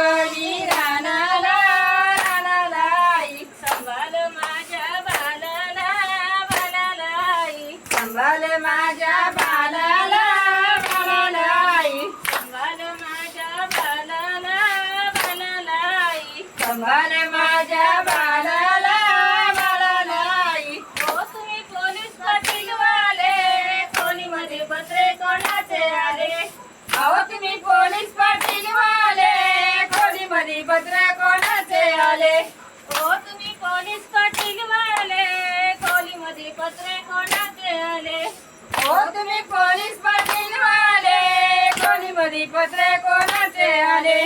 हरणा चुकली रानाला रानाला संभाल माझ्या बालाला बालाला आई संभाल माझ्या बालाला बालाला आई संभाल माझ्या बालाला बालाला आई संभाल माझ्या कोणाचे हो तुम्ही पोलीस पाटील वाले. खोलीमध्ये पत्रे कोणाचे आले? हो तुम्ही पोलीस पाटील वाले. खोलीमध्ये पत्रे कोणाचे आले?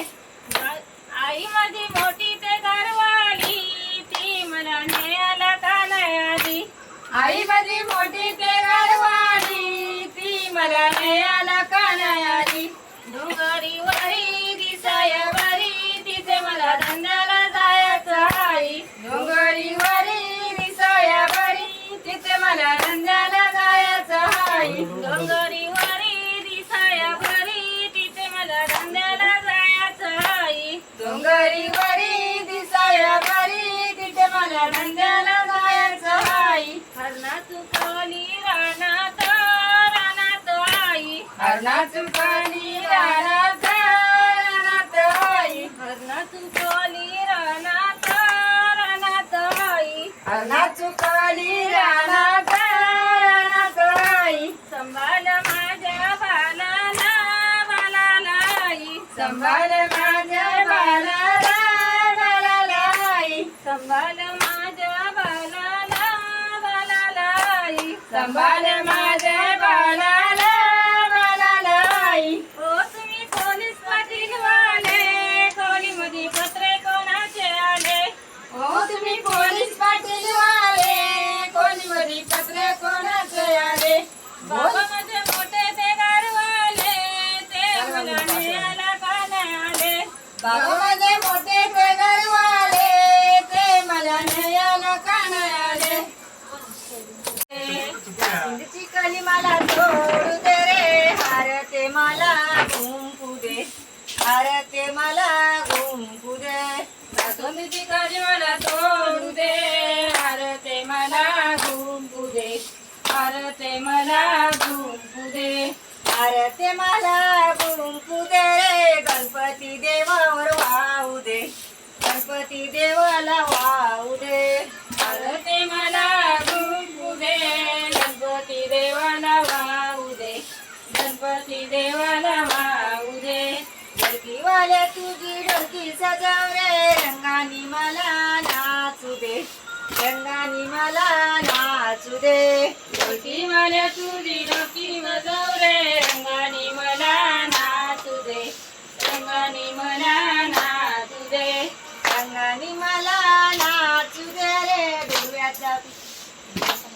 मला जायचं डोंगरी वरी तिथे मला जायचं डोंगरीवरी दिसाया तिथे मला धंद्याला जायचं हाई हरणा चुकवली रानात रानात आई. हरणा चुकानी रानात आई आले मोठे ते मला का नाही कली मला सोडू दे रे हार मला घुंपू दे. हार ते मला घुंपू दे. हिंदची कली मला सोडू दे ते मला घुंपू दे. हार ते मला घुंपू दे. मला घुंपू दे रे गणपती देव दे आरती देवाला वाहू दे. हार ते मला घुंपू दे. गणपती देवाला वाहू दे. गणपती देवाला वाहू दे. ढोलकीवाले तुझी डरकी सजाव रे. रंगानी मला नाचू दे. रंगानी मला नाचू दे. ढोलकीवाले तुझी ढोलकी वाजव रे. रंगानी मला नाचू दे. रंगानी मला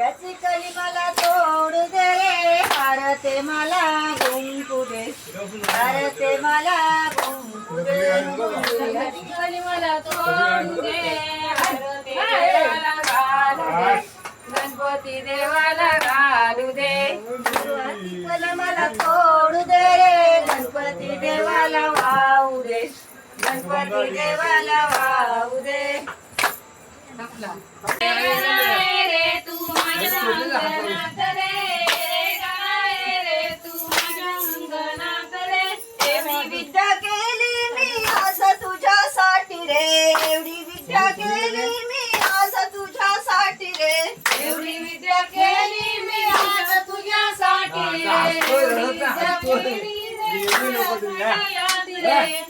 करी मला दे. कली मला तोडू दे रे. हार ते मला गुंकू दे हार ते मला गुंकू दे हिरव्याची कली मला तोडू दे. हार मला घालू दे. गणपती देवाला घालू दे. कली मला तोडू दे रे. गणपती देवाला वाहू दे. गणपती देवाला वाहू दे. विद्या केली मी आज तुझ्यासाठी रे. एवढी विद्या केली मी आज तुझ्यासाठी रे. एवढी विद्या केली मी आज तुझ्यासाठी रे.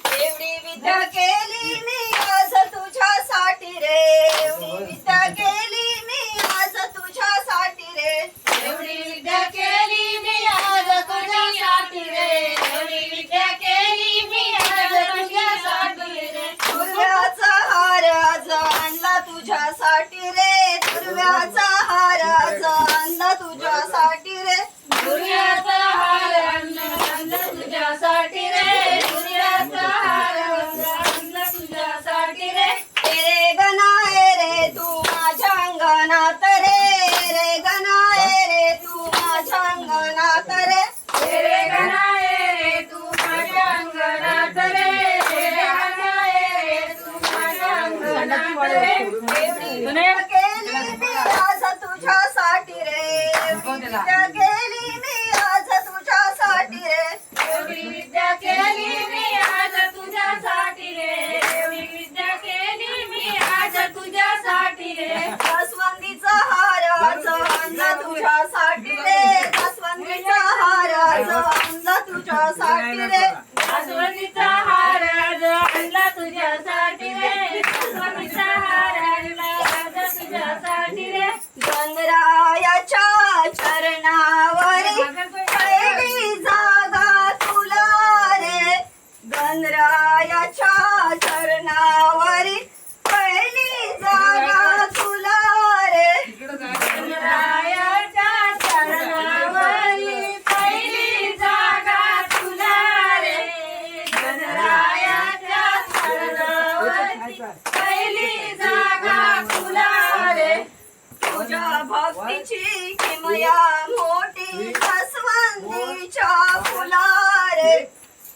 रे तुझ्यासाठी रे. दुर्व्याचा तुझ्यासाठी रे. विद्या केली मी आज तुझ्यासाठी रे. एवढी विद्या केली मी आज तुझ्यासाठी रे. विद्या केली मी आज तुझ्यासाठी रे. जास्वंदीचा रे. तुझ्यासाठी रे. मोठी जास्वंदीच्या फुला रे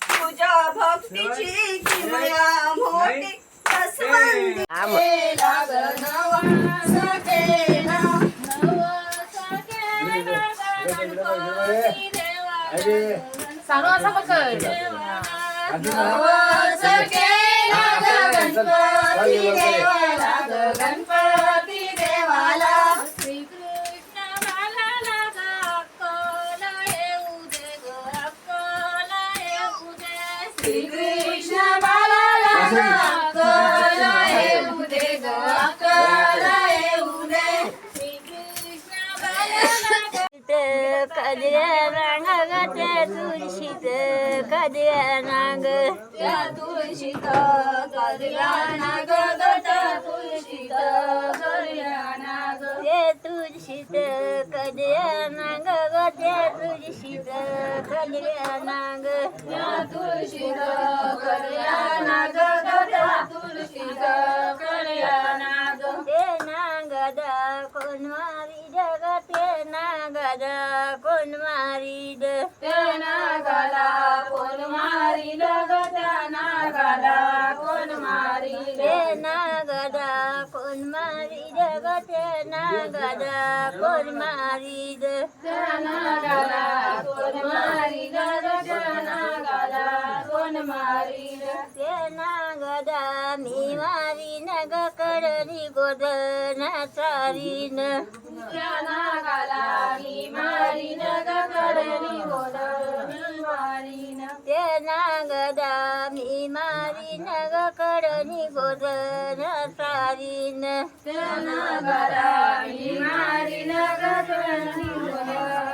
तुझ्या भक्तीची किमया मोठी जास्वंदी सांगू असं पकड गणपती देवाला कद्या नांग त्या तुळशीत कद्या नांग त्या तुळशीत करिया नाग त्या तुळशीत करिया नाग ते तुळशीत कद्या नांग त्या तुळशीत कद्या नांग त्या तुळशीत करिया नाग त्या तुळशीत करिया नाग ते नांगदा कोण कोण मारील ग त्या नागाला कोण मारील? ते नागदा कोण मारी जग ते नागदा? कोण मारी त्या नागाला कोण मारील ग त्या नागाला कोण ते नागदा नग करणी गोधन चारीन. त्या नागाला मी मारीन ग कडनी बोलणी मारीन. ते नागदा मी करणी चारीन. मारीन ग बोलणी मारीन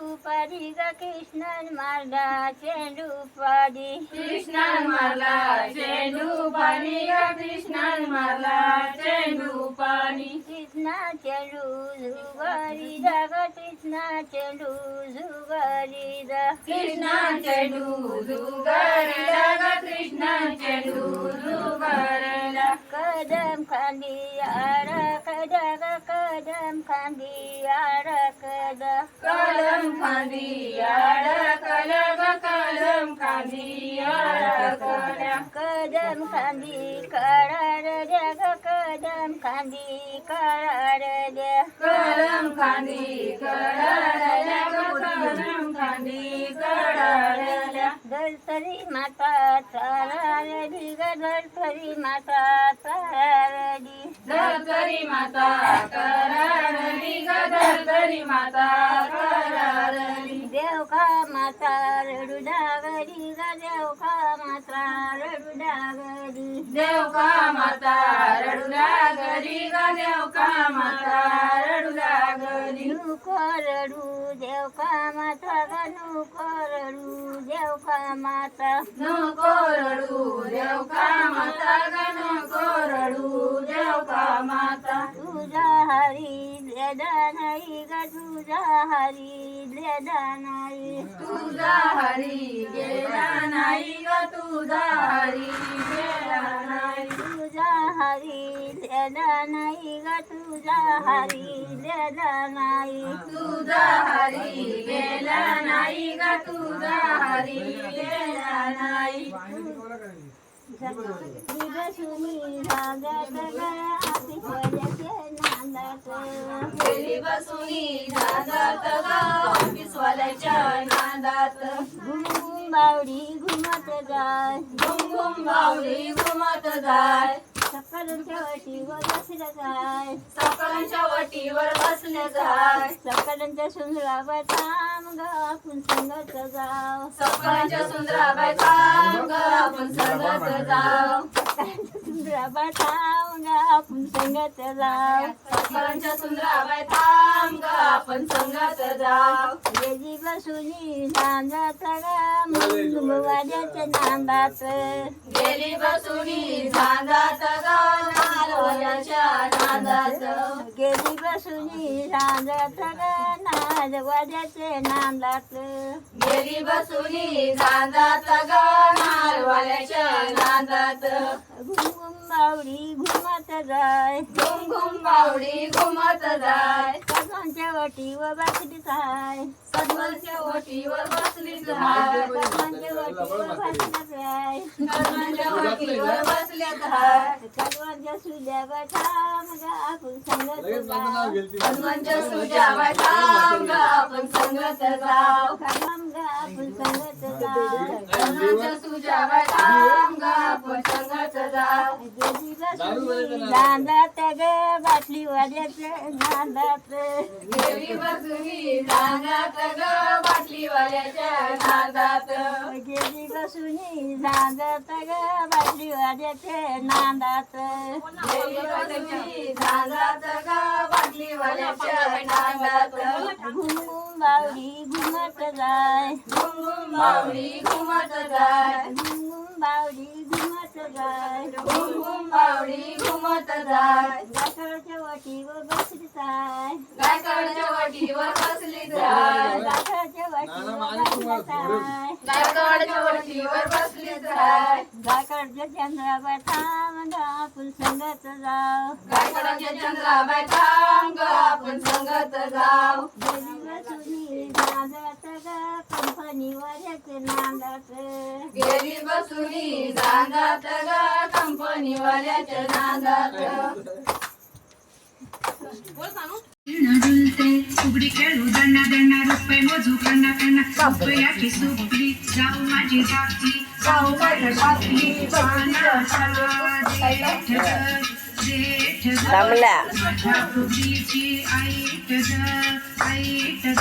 पाणी ग कृष्णान मारला चेंडू पाणी कृष्णन मारला चेंडू पाडी ग कृष्णन मारला चेंडू पाडी कृष्णान मारला चेंडू पाणी ग कृष्णान मारला चेंडू पाणी कृष्णा चेंडू झुगारी ग कृष्णा चेंडू झुगारी ग कृष्णा चेंडू जुगारला ग कृष्णा चेंडू जुगारला कदम खांदी आडकद ग कदम खांदी आडकद कलम खांदी अडकल कलम खांदी अडकल्या कदम खांदी करार द्या कदम खांदी करार द्या कलम खांदी करार ग कलम खांदी कडाळल्या दलसरी माता चारारली ग दलसरी माता चारारली धरतरी माता करारली ग धरतरी माता करारली देवका माता रडू डागरी ग देवका माता रडू डागरी. देवका माता रडुला घरी ग देवका माता नुको रडू देव कामाचा ग नुको रडू देव कामाचा नको रडू देव कामाचा ग नको रडू देव कामाचा तुझा हरी नाही ग तुझा हरी नाही तुझा हरी गेला नाही ग तुझा हरी गेला नाही तुझा हरी नाही ग तुझा हरी नाही तुझा हरी गेला नाही ग तुझा हरी गेला नाही बसुनी रागात ग आतिशवाल्याचे नांदात गेली बसुनी नांदात ग ऑफिसवाल्याच्या नांदात घुमून बावडी घुमत जाय घुम घुम बावली घुमत जाय सकाळच्या वटीवर बसलं जाय सकाळच्या वटीवर बसले जाय सकाळच्या सुंदरावर थांब ग आपण संगत जाव. सकाळच्या सुंदराबाई थांब ग आपण संगत जाऊ सुंदरावर थांब आपण संगत जाव सकाळच्या सुंदराबाई थांब ग आपण संगत जाऊ. गेली बसुनी नांदात मुंग वाड्याच्या नांदात. गेली बसुनी नांदात ग नालवल्याच्या नांदात. गेली बसुनी नांदात वाड्याचे नांदात. गेली बसुनी नांदात ग नालवाल्याच्या नांदात. घुम बावडी घुमत जाय. घुम घुम बावडी घुमत जाय. कदमांच्या वटीवर बसली जाय. सदवलच्या ओटीवर बसली जाय. कदमांच्या वटीवर बसली जाय. कदमांच्या ओटीवर बसले जाय. कदमांच्या सुल्यावर थांब ग आपण संगत जाव कदमांच्या सुजाबाई थांब ग आपण संगत जाऊ. थांब ग आपण संगत जाव गेली बसुनी दांदात ग बाटली वाल्याच्या दांदात गेली ग नांदात ग नांदात नांदात. घुमून बावडी घुमत जाय. घुम घुम बावडी घुमत जाय. घुमून बावडी घुमत जाय. घुम घुम बावडी घुमत जाय. लाकडाच्या वाटीवर बसली जाय. गायकवाडच्या वटीवर बसली जाय. चंद्रावर थांब ग आपण संगत जाव गायकवाडच्या चंद्राबाई थांब ग आपण संगत जाऊ गेली बसुनी नांदात ग कंपनीवाल्याचे नांदात गेली बसुनी नांदात ग कंपनीवाल्याच्या नांदात डुलते फुगडी खेळू दणा दणा रुपये मोजू कणा कणा रुपयाची सुपली जाऊ माझी धाकटी जाऊ माझी धाकटी, जमला फुगडीची आईट ग आईट ग